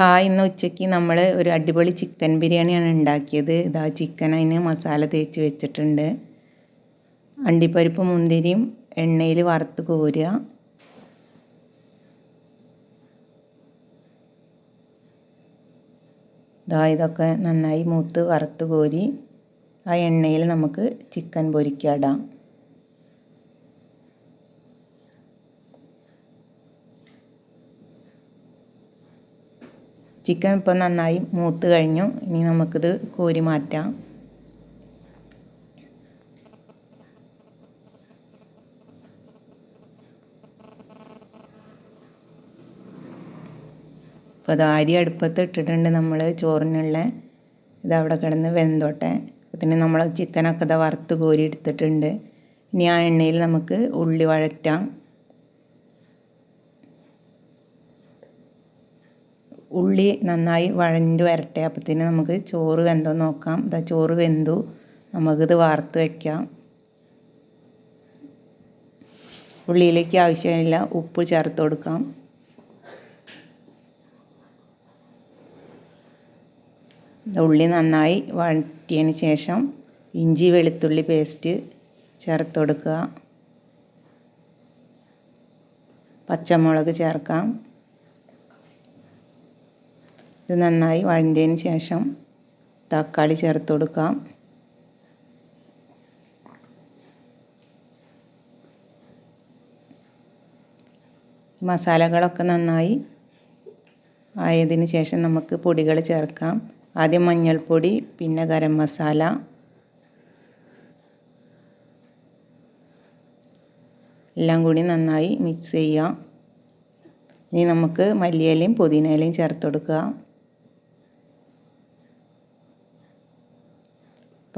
Hi ഇന്ന് ഉച്ചയ്ക്ക് നമ്മൾ ഒരു അടിപൊളി ചിക്കൻ ബിരിയാണിയാണ് ഉണ്ടാക്കിയത്. ഇതാ ചിക്കൻ അതിന് മസാല തേച്ച് വെച്ചിട്ടുണ്ട്. അണ്ടിപ്പരിപ്പ് മുന്തിരിയും എണ്ണയിൽ വറുത്ത് കോരുക. ഇതാ ഇതൊക്കെ നന്നായി മൂത്ത് വറുത്ത് കോരി ആ എണ്ണയിൽ നമുക്ക് ചിക്കൻ പൊരിക്കാടാം. ചിക്കൻ ഇപ്പം നന്നായി മൂത്ത് കഴിഞ്ഞു. ഇനി നമുക്കിത് കോരി മാറ്റാം. അപ്പോൾ അത് അരി അടുപ്പത്ത് ഇട്ടിട്ടുണ്ട് നമ്മൾ ചോറിനുള്ള. ഇത് അവിടെ കിടന്ന് വെന്തോട്ടെ. പിന്നെ നമ്മൾ ചിക്കനൊക്കെ ഇതാ വറുത്ത് കോരി എടുത്തിട്ടുണ്ട്. ഇനി ആ എണ്ണയിൽ നമുക്ക് ഉള്ളി വഴറ്റാം. ഉള്ളി നന്നായി വഴഞ്ഞു വരട്ടെ. അപ്പത്തിന് നമുക്ക് ചോറ് വെന്തോ നോക്കാം. ഇതാ ചോറ് വെന്തു. നമുക്കിത് വാർത്ത് വയ്ക്കാം ഉള്ളിയിലേക്ക് ആവശ്യമില്ല. ഉപ്പ് ചേർത്ത് കൊടുക്കാം. ഉള്ളി നന്നായി വഴറ്റിയതിന് ശേഷം ഇഞ്ചി വെളുത്തുള്ളി പേസ്റ്റ് ചേർത്ത് കൊടുക്കുക. പച്ചമുളക് ചേർക്കാം. ഇത് നന്നായി വഴണ്ടതിന് ശേഷം തക്കാളി ചേർത്ത് കൊടുക്കാം. മസാലകളൊക്കെ നന്നായി ആയതിന് ശേഷം നമുക്ക് പൊടികൾ ചേർക്കാം. ആദ്യം മഞ്ഞൾപ്പൊടി പിന്നെ ഗരം മസാല. എല്ലാം കൂടി നന്നായി മിക്സ് ചെയ്യാം. ഇനി നമുക്ക് മല്ലിയിലയും പുതിനയിലയും ചേർത്ത് കൊടുക്കുക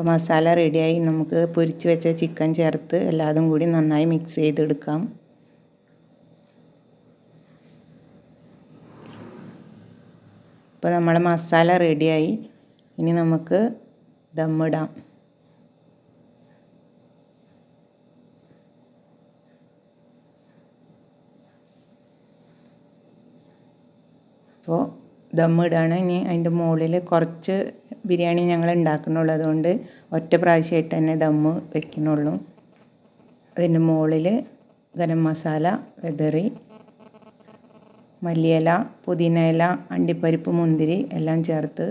അപ്പോൾ മസാല റെഡിയായി നമുക്ക് പൊരിച്ച് വെച്ച ചിക്കൻ ചേർത്ത് എല്ലാതും കൂടി നന്നായി മിക്സ് ചെയ്തെടുക്കാം. ഇപ്പോൾ നമ്മളെ മസാല റെഡിയായി. ഇനി നമുക്ക് ദമ്മിടാം അപ്പോൾ ദമ്മിടാണ് ഇനി അതിന്റെ മുകളിൽ കുറച്ച് ബിരിയാണി ഞങ്ങൾ ഉണ്ടാക്കുന്നുള്ളൂ അതുകൊണ്ട് ഒറ്റ പ്രാവശ്യമായിട്ട് തന്നെ ദമ്മ് വെക്കണുള്ളൂ അതിന്റെ മുകളിൽ ഗരം മസാല വെതറി മല്ലിയില പുതിന ഇല അണ്ടിപ്പരിപ്പ് മുന്തിരി എല്ലാം ചേർത്ത്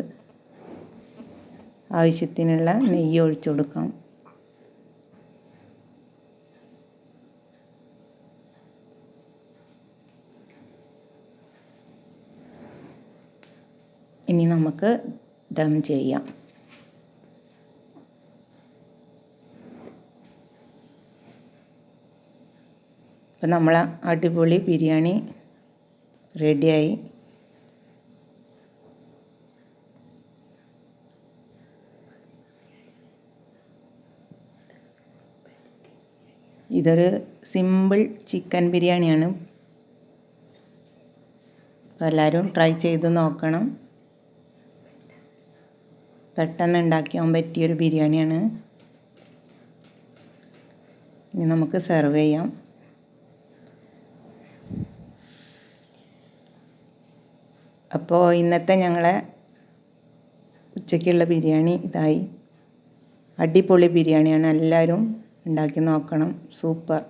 ആവശ്യത്തിനുള്ള നെയ്യ് ഒഴിച്ചു കൊടുക്കാം. ഇനി നമുക്ക് ദം ചെയ്യാം. അപ്പം നമ്മൾ അടിപൊളി ബിരിയാണി റെഡിയായി. ഇതൊരു സിമ്പിൾ ചിക്കൻ ബിരിയാണിയാണ്. എല്ലാവരും ട്രൈ ചെയ്ത് നോക്കണം. പെട്ടെന്ന് ഉണ്ടാക്കിയാൻ പറ്റിയൊരു ബിരിയാണിയാണ്. ഇനി നമുക്ക് സെർവ് ചെയ്യാം. അപ്പോൾ ഇന്നത്തെ ഞങ്ങളെ ഉച്ചയ്ക്കുള്ള ബിരിയാണി ഇതായി. അടിപൊളി ബിരിയാണിയാണ്. എല്ലാവരും ഉണ്ടാക്കി നോക്കണം. സൂപ്പർ.